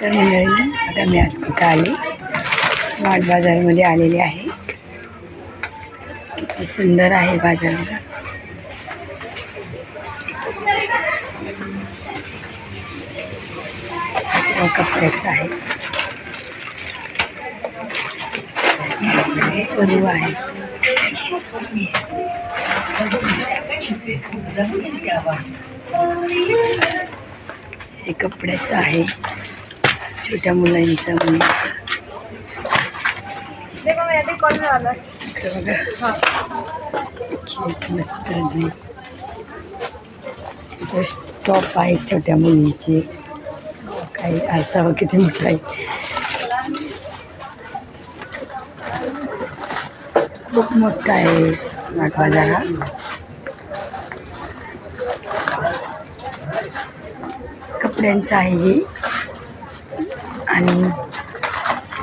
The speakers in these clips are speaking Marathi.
तर मंडळी आता मी आज कुठं आले? स्मार्ट बाजारमध्ये आलेले आहे. किती सुंदर आहे बाजार कपड्याचं आहे. सुरू आहे. हे कपड्याचं आहे. छोट्या मुलांचं मुलीचं इकडं बघा. एक मस्त ड्रेस टॉप आहे छोट्या मुलींचे. काही असावं किती मोठं आहे. खूप मोठा आहे. बाजार हा कपड्यांचं आहे हे. आणि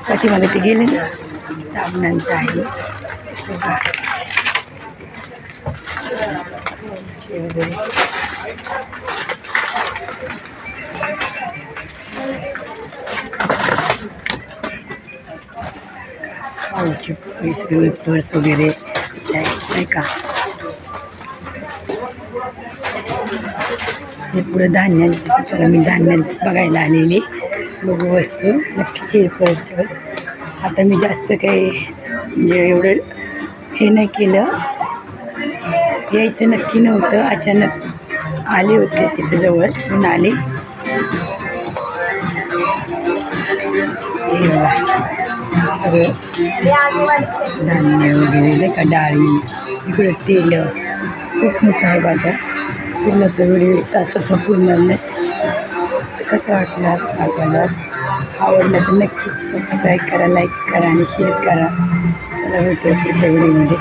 पाठीमागे ते गेले ना साबणांचं आहे बघा. हे वगैरे. खाऊचे हे सगळे पर्स वगैरे स्नॅक्स नाही का हे पुढं धान्यांचं मी धान्य बघायला आलेली बघू वस्तू नक्की येईल दिवस आता मी जास्त काही म्हणजे एवढं हे नाही केलं. यायचं नक्की नव्हतं अचानक आले होते तिथं जवळ म्हणून आले. हे सगळं धान्य वगैरे नाही का डाळी इकडं तेल खूप मोठा आहे बाजार. पूर्ण तेवढी व्हिडिओ पूर्ण नाही. कसं वाटलं असं आपल्याला? आवडलं तर नक्कीच सबस्क्राईब करा लाईक करा आणि शेअर करा. चला भेटूया पुढच्या व्हिडिओमध्ये